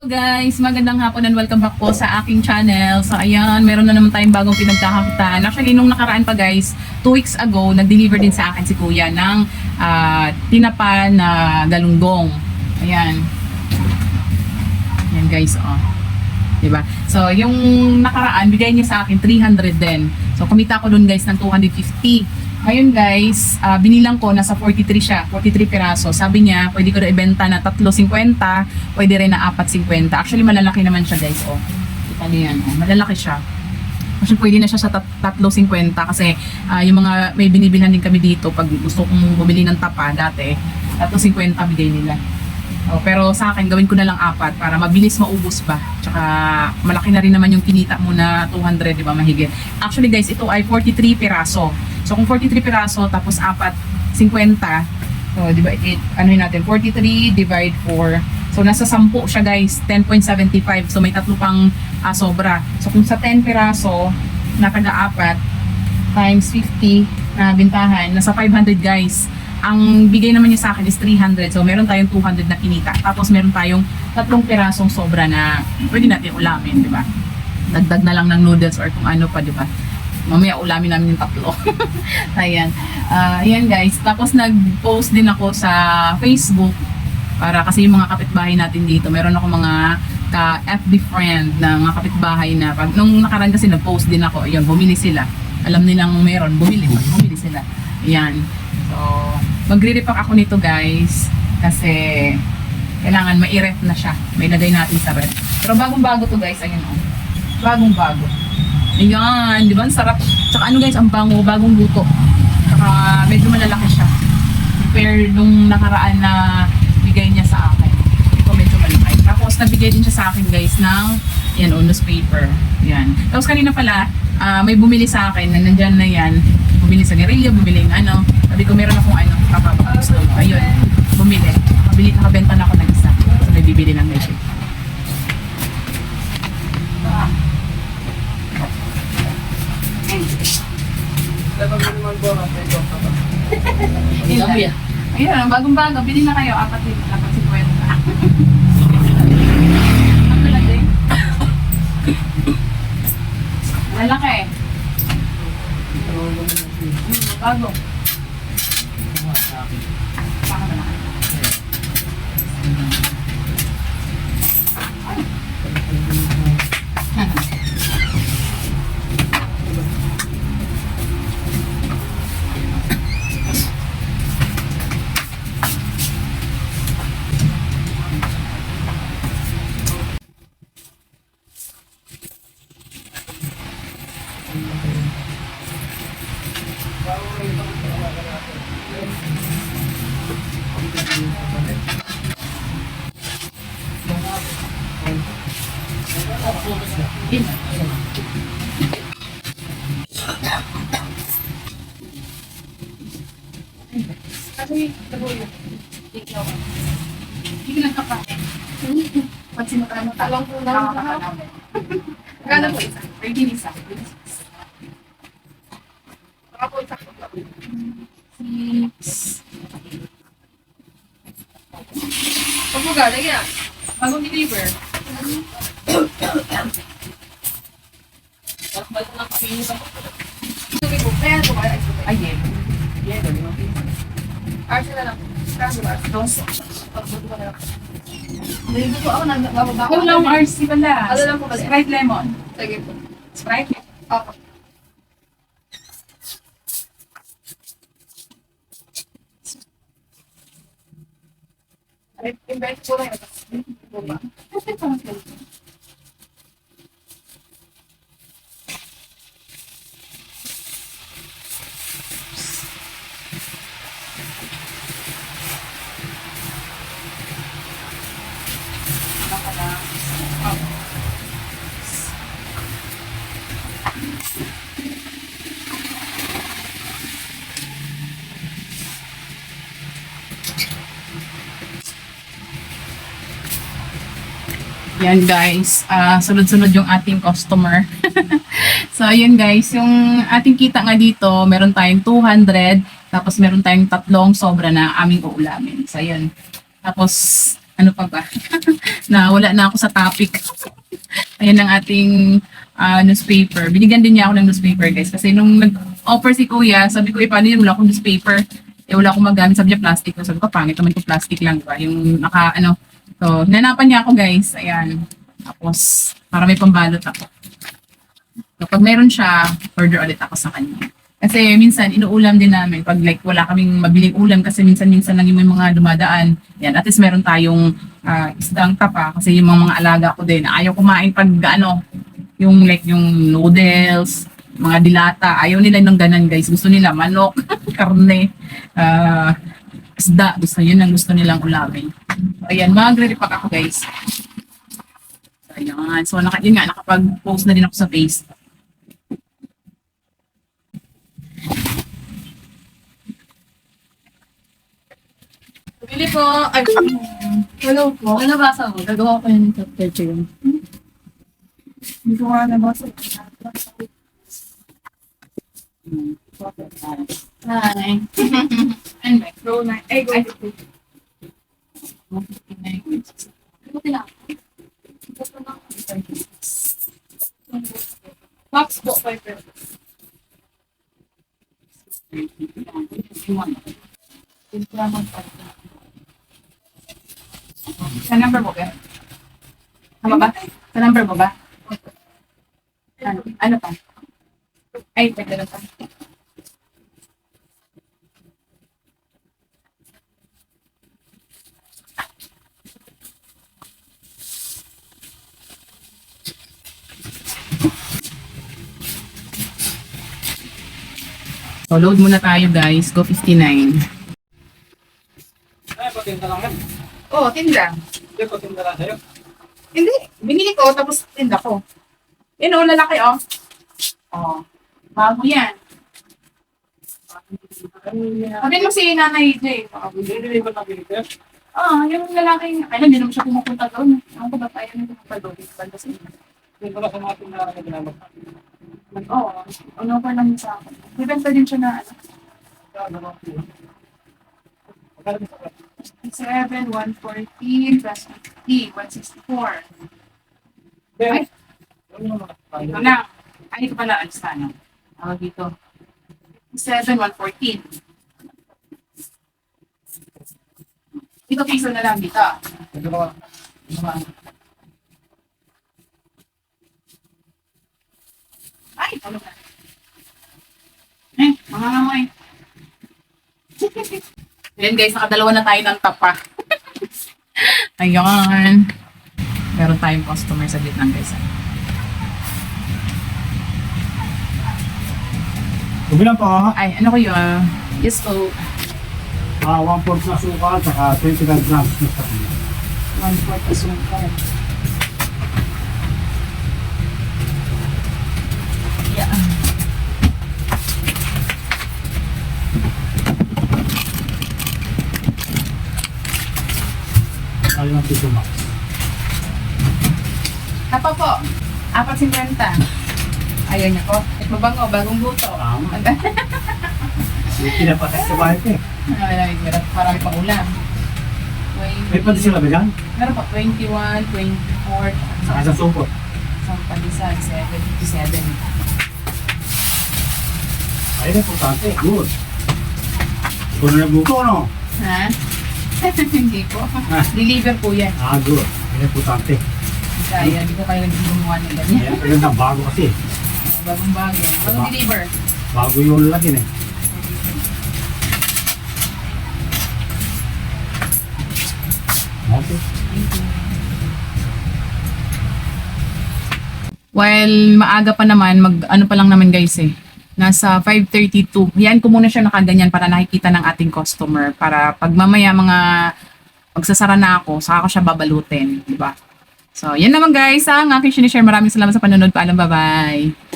Hello guys, magandang hapon and welcome back po sa aking channel. So ayan, meron na naman tayong bagong pinagkakakitaan. Actually, nung nakaraan pa guys, two weeks ago, nag-deliver din sa akin si kuya ng ah, tinapa na galunggong. Ayan. Ayan guys, oh. Diba? So, yung nakaraan, bigay niya sa akin 300 din. So, kumita ko dun guys ng 250. Ngayon guys, ah, binilang ko, nasa 43 siya, 43 piraso. Sabi niya, pwede ko na ibenta na 3.50, pwede rin na 4.50. Actually, malalaki naman siya guys, oh. Kita niyo yan, oh. Malalaki siya. Actually, pwede na siya sa tat- 3.50 kasi ah, yung mga may binibilhan din kami dito pag gusto kong bumili ng tapa dati, 3.50 bigay nila. Oh, pero sa akin, gawin ko na lang apat para mabilis maubos ba. Tsaka malaki na rin naman yung kinita mo na 200, di ba, mahigit. Actually guys, ito ay 43 piraso. So kung 43 piraso, tapos apat, 50. So, di ba, it, ano yun natin, 43 divide 4. So, nasa 10 siya guys, 10.75. So, may tatlo pang ah, sobra. So, kung sa 10 piraso, na taga-apat, times 50 na bintahan, nasa 500 guys. Ang bigay naman niya sa akin is 300. So, meron tayong 200 na kinita. Tapos, meron tayong tatlong pirasong sobra na pwede natin ulamin, di ba? Dagdag na lang ng noodles or kung ano pa, di ba? Mamaya ulamin namin yung tatlo. ayan. Ah, ayan guys. Tapos, nag-post din ako sa Facebook para kasi yung mga kapitbahay natin dito, meron ako mga ka FB friend na mga kapitbahay na pag nung nakaraan kasi nag-post din ako, ayun, bumili sila. Alam nilang meron, bumili, bumili sila. Ayan. So, magre-repack ako nito guys kasi kailangan mai-ref na siya. May lagay natin sa ref. Pero bagong-bago to guys, ayun oh. Bagong-bago. Ayan, di ba? Ang sarap. Tsaka ano guys, ang bango, bagong luto. Tsaka medyo malalaki siya. Compare nung nakaraan na bigay niya sa akin. Ito medyo malaki. Tapos nabigay din siya sa akin guys ng yan, oh, newspaper. Yan. Tapos kanina pala, ah, may bumili sa akin na nandyan na yan. Bumili sa Guerrilla, bumili ng ano. Sabi ko meron akong ano, kapapang gusto. Ayun, bumili. Nakabili, nakabenta na ako ng isa. So may bibili ng medyo. Yun lang. Ayun, bagong-bago. Bili na kayo. Apat din. Apat si Kwenta. Ang lalaki. Lalaki. Hmm, bago. Kasi, tabuyo. Ikaw. Hindi ka. Pag sinukala mo, talong po lang. Gano po isa? Ready isa. Baka po isa. Six. Pag mo galing yan. Bagong deliver. Balik lang kami yung Sabi ko, kaya ko kaya ito. Ay, yelo. Yelo, di ba? Arsa na lang. Kaso ba? Dos. Pagbuto ko na lang. Dito po ako nagbababa. Yung lang RC pala. Ano lang po pala? Sprite lemon. Sige po. Sprite? Ako. Invite ko rin. Baba. Yan guys, ah sunod-sunod yung ating customer. so yun guys, yung ating kita nga dito, meron tayong 200, tapos meron tayong tatlong sobra na aming uulamin. So yun. Tapos ano pa ba? na wala na ako sa topic. Ayan ang ating ah, newspaper. Binigyan din niya ako ng newspaper, guys. Kasi nung nag-offer si Kuya, sabi ko, eh, paano yun? Wala akong newspaper. Eh, wala akong magamit. Sabi niya, plastic. Sabi ko, pangit naman kung plastic lang, ba? Yung naka, ano. So, nanapan niya ako, guys. Ayan. Tapos, para may pambalot ako. Kapag meron siya, order ulit ako sa kanya. Kasi minsan, inuulam din namin pag like wala kaming mabiling ulam kasi minsan-minsan lang yung mga dumadaan. Yan, at least meron tayong ah, isdang tapa kasi yung mga, mga alaga ko din. Ayaw kumain pag ano, yung like yung noodles, mga dilata. Ayaw nila ng ganan guys. Gusto nila manok, karne, ah, isda. Gusto yun ang gusto nilang ulamin. So, ayan, magre-repack ako guys. So, ayan. So, naka, yun nga, nakapag-post na din ako sa Facebook. Bili po. Ay, Hello po. Ano basa mo? Gagawa ko yung chapter 2 Hindi ko nga nabasa. Hi. ano ba? Go na. Ay, go. Ay. Buti na. Basta na. Max po, 5 pesos. Sa number mo ba? Tama ba? Sa number mo ba? Ano, ano pa? Ay, pwede na pa. So, load muna tayo guys. Go 59. Ay, patinda lang yan. Oh, tinda. Hindi, patinda lang sa'yo. Hindi. Binili ko, tapos tinda ko. Yun o, lalaki o. Oh. Bago yan. Sabi mo si Nanay J. Hindi, ba nabili ko yan? Ah, yung lalaki. Ay, hindi naman siya pumupunta doon. Ang ko ba tayo nang pumupunta doon? Banda sa inyo. Hindi pala sa mga tinda na ginamit. Oo. Ano pa lang sa akin. Bibenta din siya na ano. 7, 114, plus 50, 164. Ay. Ano Ito lang. Ay, ito pala, alis na, ano? Tawag dito. 7, 114. Dito piso na lang dito. Ito ba? Diba? Ay, ano na? Eh, mga ngamoy. Ayan guys, nakadalawa na tayo ng tapa. Ayun. Meron tayong customer sa Vietnam guys. Kubilang po, Ay, ano ko yun? Yes po. ah, 1 fourth na suka, saka 25 grams na fourth asukal. Yeah. Ayaw ng piso max. Tapa po. Apat sinrenta. Ayaw niya po. At mabango, bagong luto. Tama. Hindi pinapatay sa bahay ko eh. Ay, meron marami pang ulam. May pati sila ba dyan? Meron pa 21, 24, Saka sa supot. isang palisan, 757. Ayun na, importante. Good. Ikaw na nagluto, no? Ha? Hindi po. Ah. Deliver po yan. Ah, good. Ayun, importante. Kaya, hindi ko kayo gumawa ng ganyan. Na, bago kasi. Bagong bago. Bagong deliver. Bago yung lagi eh. Okay. While maaga pa naman, mag ano pa lang naman guys eh. Nasa 5.32. Yan ko muna siya nakaganyan para nakikita ng ating customer. Para pag mamaya mga magsasara na ako, saka ko siya babalutin. Diba? So, yan naman guys ang aking sinishare. Maraming salamat sa panonood. Paalam, bye-bye.